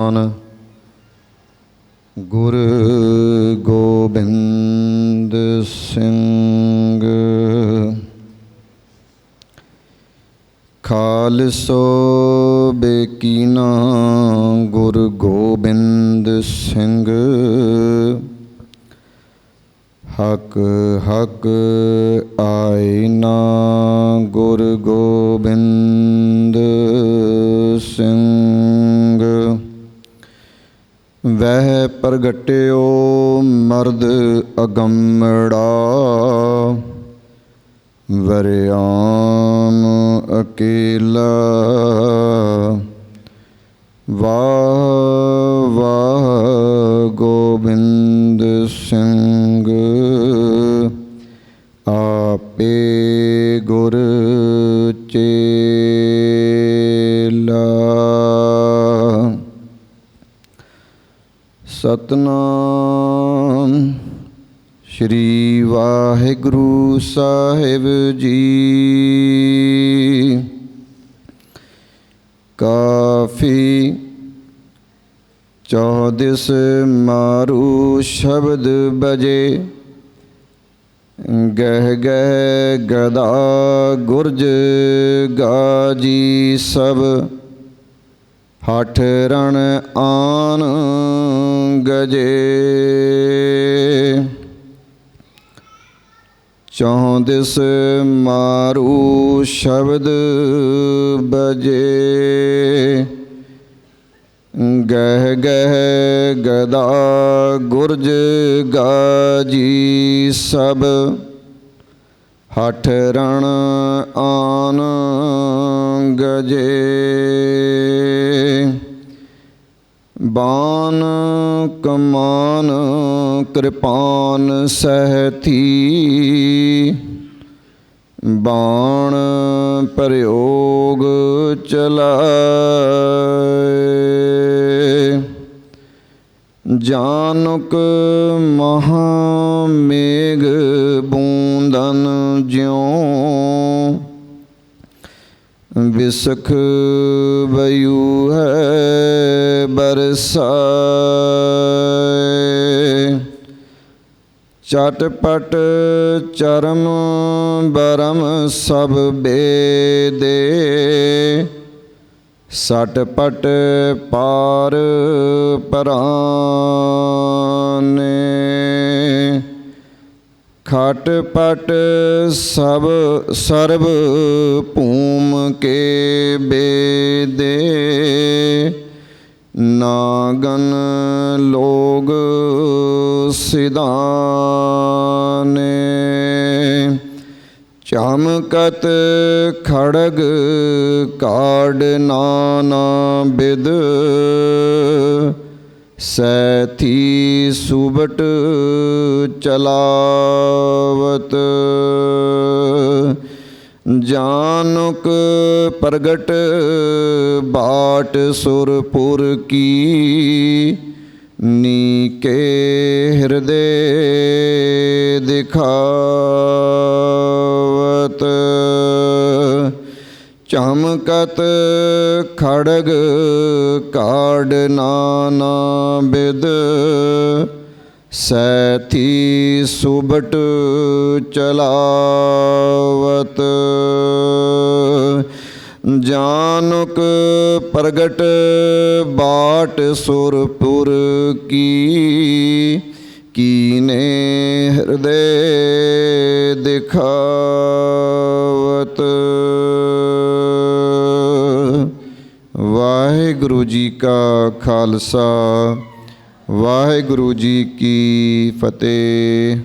ਧੰਨ ਗੁਰ ਗੋਬਿੰਦ ਸਿੰਘ। ਖਾਲਸੋ ਬੇਕੀਨਾ ਗੁਰ ਗੋਬਿੰਦ ਸਿੰਘ। ਹਕ ਹਕ ਆਇਨਾ ਗੁਰ ਗੋਬਿੰਦ ਸਿੰਘ। ਵਹਿ ਪ੍ਰਗਟਿਓ ਮਰਦ ਅਗੰਮੜਾ। ਵਰਿਆਮ ਅਕੇਲਾ। ਵਾਹ ਵਾਹ ਗੋਬਿੰਦ ਸਿੰਘ। ਸਤਨਾਮ। ਸ਼੍ਰੀ ਵਾਹਿਗੁਰੂ ਸਾਹਿਬ ਜੀ। ਕਾਫੀ ਚੌਦਿਸ ਮਾਰੂ ਸ਼ਬਦ ਬਜੇ। ਗਹਿ ਗਹਿ ਗਦਾ ਗੁਰਜ ਗਾਜੀ ਸਭ। ਹਠ ਰਣ ਆਨ ਗਜੇ। ਚੌਂਦਿਸ ਮਾਰੂ ਸ਼ਬਦ ਬਜੇ। ਗਹਿ ਗਹਿ ਗਦਾ ਗੁਰਜ ਗਾਜੀ ਸਭ। ਹਠ ਰਣ ਆਨ ਗਜੇ। ਬਾਨ ਕਮਾਨ ਕਿਰਪਾਨ ਸਹਥੀ ਬਾਣ ਪ੍ਰਯੋਗ ਚਲਾਏ। ਜਾਨੁਕ ਮਹਾ ਮੇਘ ਵਿਸਖ ਬਯੂ ਹੈ ਬਰਸਾਏ। ਚਟਪਟ ਚਰਮ ਬਰਮ ਸਭ ਬੇਦੇ। ਸਟਪਟ ਪਾਰ ਪਰਾਨੇ। ਖਟਪਟ ਸਭ ਸਰਬ ਭੂਮ। ਕੇ ਬੇਦੇ। ਨਾਗਨ ਲੋਗ ਸਿਦਾਨੇ ਚਮਕਤ ਖੜਗ ਕਾੜ ਨਾਨਾ ਬਿਦ। ਸੈਥੀ ਸੁਬਟ ਚਲਾਵਤ। ਜਾਨੁਕ ਪ੍ਰਗਟ ਬਾਟ ਸੁਰਪੁਰ ਕੀ ਨੀਕੇ ਹਿਰਦੇ ਦਿਖਾਵਤ। ਚਮਕਤ ਖੜਗ ਕਾੜ ਨਾਨਾ ਬਿਦ ਸੈਥੀ ਸੁਬਟ ਚਲਾਵਤ, ਜਾਨੁਕ ਪ੍ਰਗਟ ਬਾਟ ਸੁਰਪੁਰ ਕੀ, ਕੀਨੇ ਹਿਰਦੇ ਦਿਖਾਵਤ। ਵਾਹਿਗੁਰੂ ਜੀ ਕਾ ਖਾਲਸਾ ਵਾਹਿਗੁਰੂ ਜੀ ਕੀ ਫਤਿਹ।